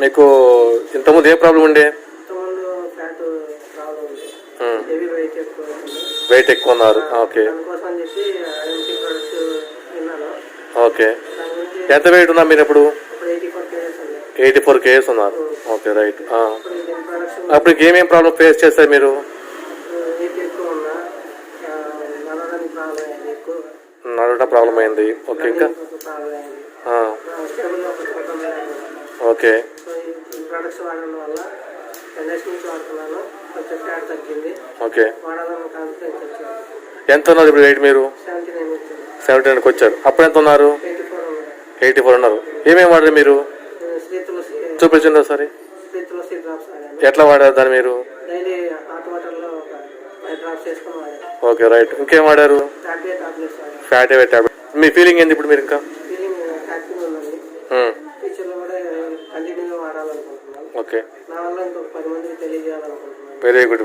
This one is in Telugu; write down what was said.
మీకు ఇంతకుముందు ఏ ప్రాబ్లం ఉండే? వెయిట్ ఎక్కువ ఉన్నారు. ఓకే. ఓకే. ఎంత వెయిట్ ఉన్నారు మీరు ఇప్పుడు? ఎయిటీ ఫోర్ కేజెస్ ఉన్నారు. Okay right. అప్పుడు ఏమేం ప్రాబ్లం ఫేస్ చేస్తారు మీరు? నడవడం ప్రాబ్లం అయింది. ఓకే ఇంకా? ఓకే. సో ఈ ఈ ప్రొడక్ట్స్ వాడడం వల్ల టెన్ డేస్ నుంచి వాడుతున్నాను. కొంచెం ఫ్యాట్ తగ్గింది. ఓకే. వాడాలన్న కాన్ఫిడెన్స్ వచ్చింది ఎంత ఉన్నారు ఇప్పుడు వెయిట్ మీరు? సెవెంటీ నైన్ వచ్చింది సెవెంటీ నైన్కి వచ్చారు. అప్పుడు ఎంత ఉన్నారు? ఎయిటీ ఫోర్ ఉన్నాయి ఎయిటీ ఫోర్ ఉన్నారు. ఏమేమి వాడారు మీరు? నేను శ్రీ తులసి చూపించండి ఒకసారి. శ్రీ తులసి డ్రాప్స్ వాడాను. ఎట్లా వాడారు దాన్ని మీరు? డైలీ హాట్ వాటర్లో ఒక ఫైవ్ డ్రాప్స్ వేసుకొని వాడాను. Okay right. ఇంకేం వాడారు? టాబ్లెట్స్ వాడాను. ఫ్యాట్ అవే టాబ్లెట్. మీ ఫీలింగ్ ఏంది ఇప్పుడు మీరు ఇంకా? ఫీలింగ్ హ్యాపీగా ఉందండి. ఉమ్, ఫ్యూచర్లో కూడా కంటిన్యూగా వాడాలనుకుంటున్నాను. ఓకే. నా వల్ల ఇంకొక పది మందికి తెలియజేయాలనుకుంటున్నాను. Very good.